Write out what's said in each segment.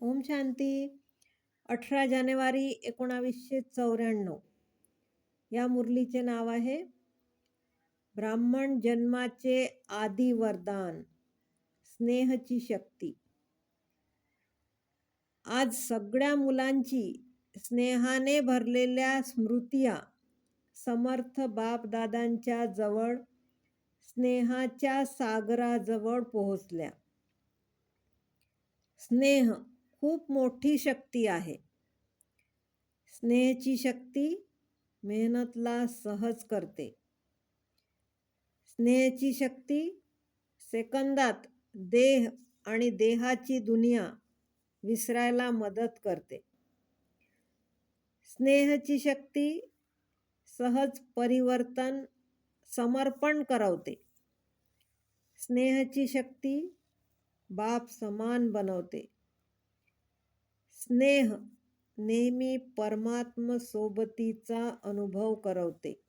ओम शांती. अठरा जानेवारी एकोणावीसशे चौऱ्याण्णव. या मुरलीचे नाव आहे ब्राह्मण जन्माचे आदी वरदान स्नेहची शक्ती. आज सगळ्या मुलांची स्नेहाने भरलेल्या स्मृतिया समर्थ बापदादांच्या जवळ स्नेहाच्या सागराजवळ पोहोचल्या. स्नेह खूप मोठी शक्ती आहे. स्नेहची शक्ती मेहनतला सहज करते. स्नेहची शक्ती सेकंदात देह आणि देहाची दुनिया विसरायला मदत करते. स्नेहची शक्ती सहज परिवर्तन समर्पण करवते. स्नेहची शक्ती बाप समान बनवते. स्नेह नेहमी परमात्मसोबतीचा अनुभव करवते.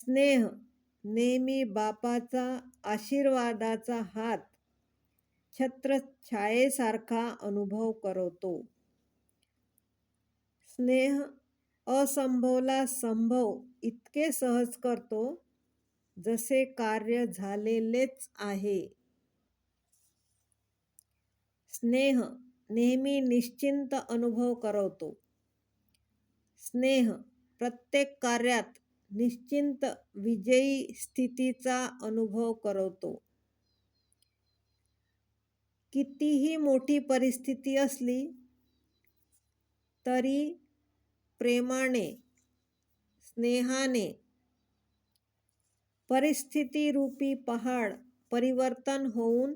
स्नेह नेहमी बापाचा आशीर्वादाचा हात छत्रछायेसारखा अनुभव करवतो. स्नेह असंभवला संभव इतके सहज करतो जसे कार्य झालेलेच आहे. स्नेह नेहमी निश्चिंत अनुभव करवतो. स्नेह प्रत्येक कार्यात निश्चिंत विजयी स्थितीचा अनुभव करवतो. कितीही मोठी परिस्थिती असली तरी प्रेमाने स्नेहाने परिस्थितीरूपी पहाड परिवर्तन होऊन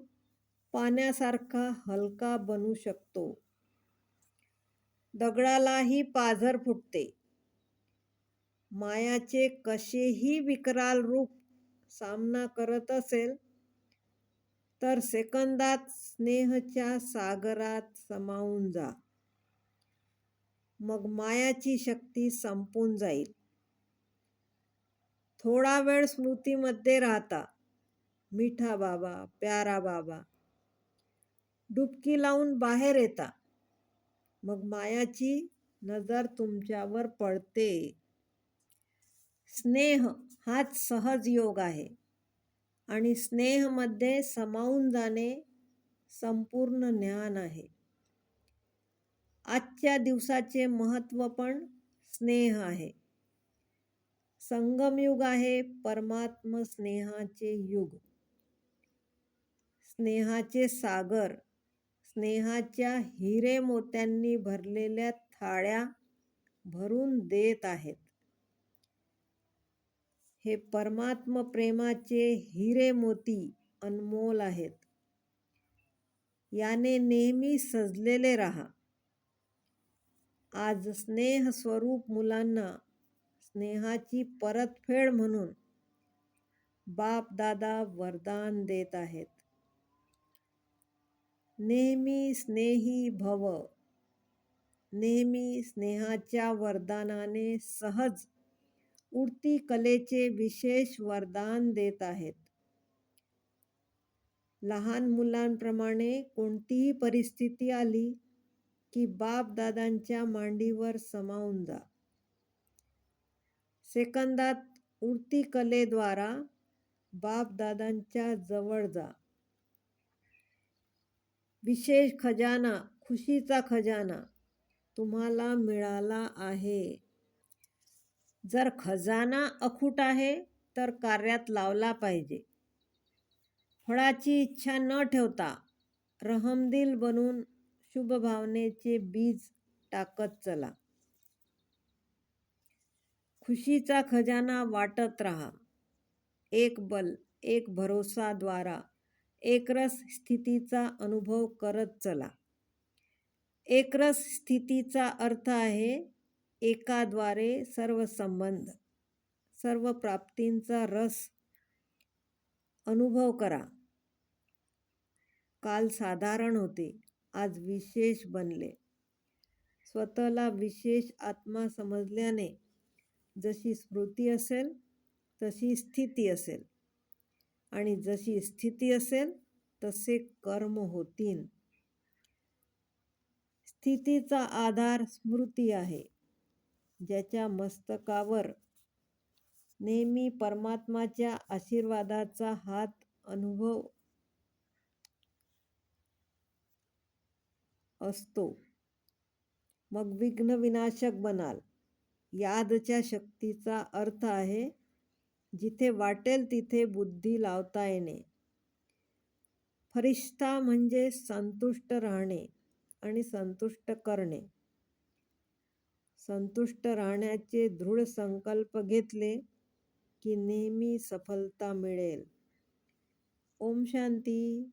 पाण्यासारखा हलका बनू शकतो. दगडालाही पाझर फुटते. मायाचे कसेही विकराल रूप सामना करत असेल तर सेकंदात स्नेहच्या सागरात समावून जा. मग मायाची शक्ती संपून जाईल. थोडा वेळ स्मृतीमध्ये राहता. मिठा बाबा प्यारा बाबा डुबकी लावून बाहेर येता. मग मायाची नजर तुमच्यावर पडते. स्नेह हाच सहज योग आहे. आणि स्नेहमध्ये समावून जाणे संपूर्ण ज्ञान आहे. आजच्या दिवसाचे महत्त्व पण स्नेह आहे. संगमयुग आहे परमात्म स्नेहाचे युग. स्नेहाचे सागर स्नेहाच्या हिरे मोत्यांनी भरलेल्या थाळ्या भरून देत आहेत. हे परमात्म प्रेमाचे हिरे मोती अनमोल आहेत. याने नेहमी सजलेले राहा. आज स्नेह स्वरूप मुलांना स्नेहाची परतफेड म्हणून बाप दादा वरदान देत आहेत. नेहमी स्नेही भव. नेहमी स्नेहाच्या वरदानाने सहज उडती कलेचे विशेष वरदान देत आहेत. लहान मुलांप्रमाणे कोणतीही परिस्थिती आली की बाप दादांच्या मांडीवर समावून जा. सेकंदात उडती कलेद्वारा बाप दादांच्या जवळ जा. विशेष खजाना खुशीचा खजाना तुम्हाला मिळाला आहे. जर खजाना अखूट आहे तर कार्यात लावला पाहिजे. फळाची इच्छा न ठेवता रहमदिल बनून शुभभावनेचे बीज टाकत चला. खुशीचा खजाना वाटत राहा. एक बल एक भरोसाद्वारा एकरस स्थितीचा अनुभव करत चला. एकरस स्थितीचा अर्थ आहे एकाद्वारे सर्व संबंध सर्व प्राप्तींचा रस अनुभव करा. काल साधारण होते आज विशेष बनले. स्वतःला विशेष आत्मा समजल्याने जशी स्मृती असेल तशी स्थिती असेल. आणि जशी स्थिती असेल तसे कर्म होतील. स्थितीचा आधार स्मृती आहे ज्याच्या मस्तकावर नेहमी परमात्माच्या आशीर्वादाचा हात अनुभव असतो. मग विघ्न विनाशक बनाल. यादच्या शक्तीचा अर्थ आहे जिथे वाटेल तिथे बुद्धी लावता येणे. फरिश्ता म्हणजे संतुष्ट राहणे आणि संतुष्ट करणे. संतुष्ट राहण्याचे दृढ संकल्प घेतले की नेहमी सफलता मिळेल. ओम शांती.